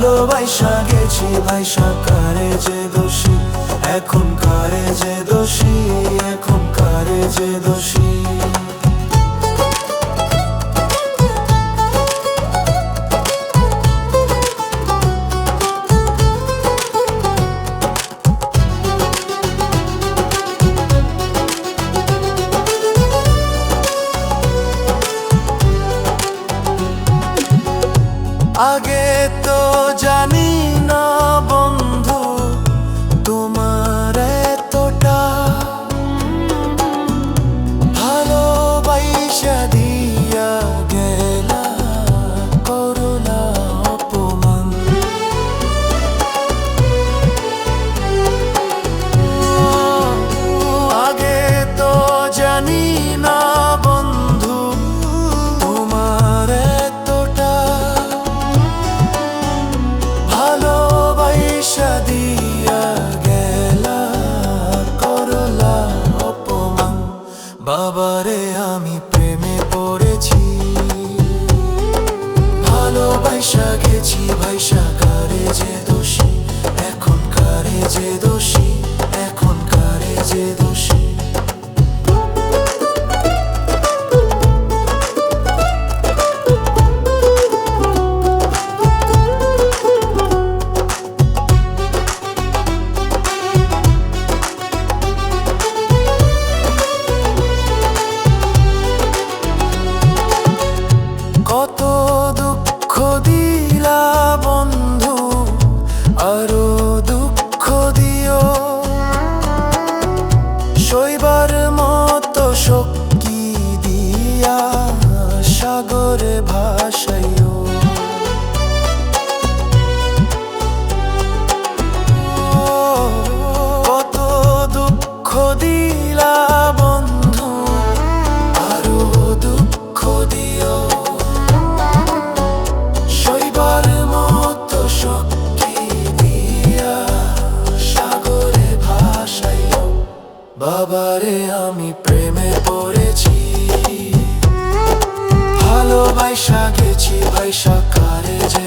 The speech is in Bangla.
ভালোবাসা গেছি ভাইসা কারে যে দোষী। এখন কারে যে দোষী এখন কারে যে দোষী? বাবারে আমি প্রেমে পড়েছি। ভালোবাসা গেছি ভাইসা শক্তি দিয়া সাগরে ভাসাইও বাবারে আমি প্রেমে পড়েছি। ভালোবাসা গেছি ভাইসা কারে যে